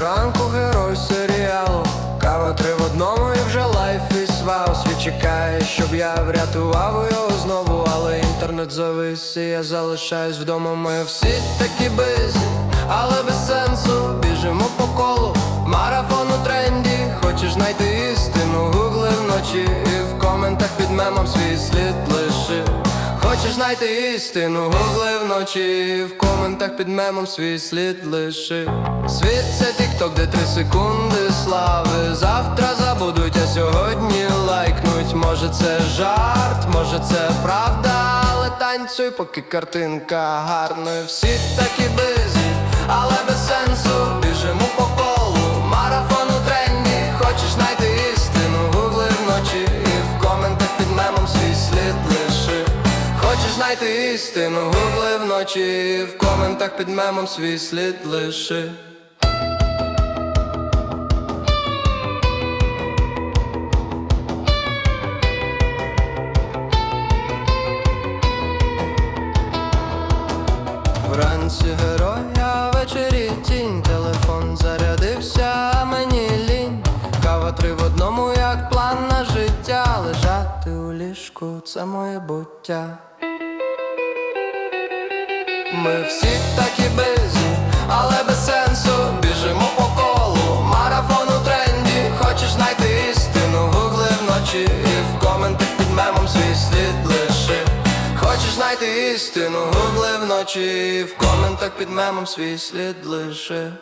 зранку герой серіалу. Кава три в одному і вже лайф і вау Світ чекає, щоб я врятував його знову. Але інтернет завис і я залишаюсь вдома. Ми всі такі бизі, але без сенсу. Біжимо по колу, марафон у тренді. Хочеш знайти істину, гугли вночі. І в коментах під мемом свій слід Хочеш знайти істину, гугли вночі В коментах під мемом свій слід лиши. Світ це тікток, де три секунди слави. Завтра забудуть, а сьогодні лайкнуть. Може це жарт, може це правда? Але танцюй, поки картинка гарною. Всі такі бизі, але без сенсу Знайти істину, гугли вночі В коментах під мемом свій слід лиши. Вранці герой, а ввечері тінь. Телефон зарядився, а мені лінь. Кава три в одному, як план на життя. Лежати у ліжку, це моє буття Ми всі такі бизі, але без сенсу. Біжимо по колу, марафон у тренді. Хочеш знайти істину, гугли вночі І в коментах під мемом свій слід лиши. Хочеш знайти істину, гугли вночі І в коментах під мемом свій слід лиши